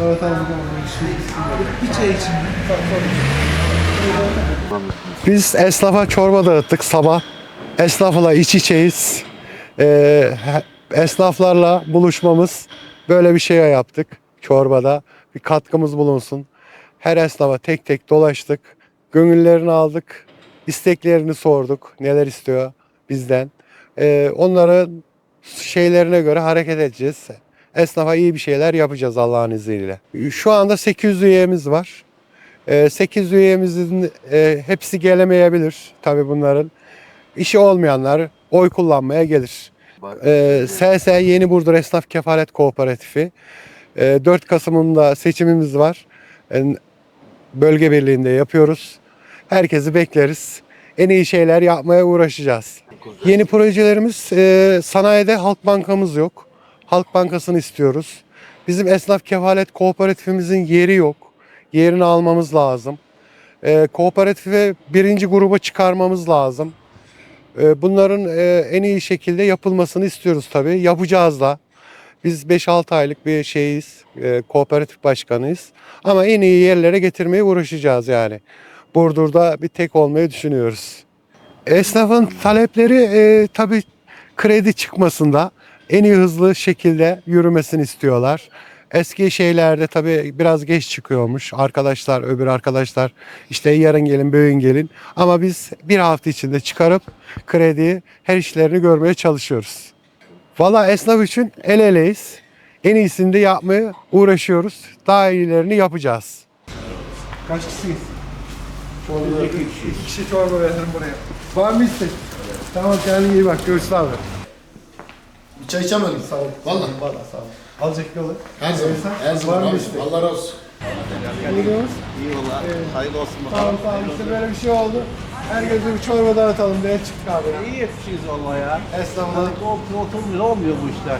Dağıtalım bir çay için. Biz esnafa çorba dağıttık sabah. Esnafla iç içeyiz. Ee, esnaflarla buluşmamız böyle bir şey yaptık çorbada. Bir katkımız bulunsun. Her esnafa tek tek dolaştık. Gönüllerini aldık. isteklerini sorduk. Neler istiyor bizden. Ee, onların şeylerine göre hareket edeceğiz. Esnafa iyi bir şeyler yapacağız Allah'ın izniyle. Şu anda 800 üyemiz var. Ee, 8 üyemizin e, hepsi gelemeyebilir tabii bunların. İşi olmayanlar oy kullanmaya gelir. Ee, SS Yeni Burdur Esnaf Kefalet Kooperatifi. Ee, 4 Kasım'ında seçimimiz var. Ee, bölge birliğinde yapıyoruz. Herkesi bekleriz. En iyi şeyler yapmaya uğraşacağız. Yeni projelerimiz e, sanayide Halk Bankamız yok. Halk Bankası'nı istiyoruz. Bizim esnaf kefalet kooperatifimizin yeri yok. Yerini almamız lazım. E, kooperatife birinci gruba çıkarmamız lazım. E, bunların e, en iyi şekilde yapılmasını istiyoruz tabii. Yapacağız da. Biz 5-6 aylık bir şeyiz, e, kooperatif başkanıyız. Ama en iyi yerlere getirmeye uğraşacağız yani. Burdur'da bir tek olmayı düşünüyoruz. Esnafın talepleri e, tabii kredi çıkmasında en iyi hızlı şekilde yürümesini istiyorlar. Eski şeylerde tabii biraz geç çıkıyormuş. Arkadaşlar, öbür arkadaşlar işte yarın gelin, bugün gelin. Ama biz bir hafta içinde çıkarıp krediyi her işlerini görmeye çalışıyoruz. Valla esnaf için el eleyiz. En iyisini de yapmaya uğraşıyoruz. Daha iyilerini yapacağız. Kaç kişiyiz? Çorba, iki, iki kişi çorba verelim buraya. Var mı istek? Tamam kendine iyi bak. Görüşürüz abi. Bir çay içemedim. Sağ ol. Valla. Valla sağ ol. Alacak yolu. Her zaman. Her zaman. Abi. Allah razı olsun. Diyoruz? İyi valla. Hayırlı olsun Tamam bakalım. tamam işte böyle bir şey oldu. Herkese bir çorba dağıtalım diye çıktık abi. İyi yapmışız valla ya. Esnafla Otur oturmuyor olmuyor bu işler.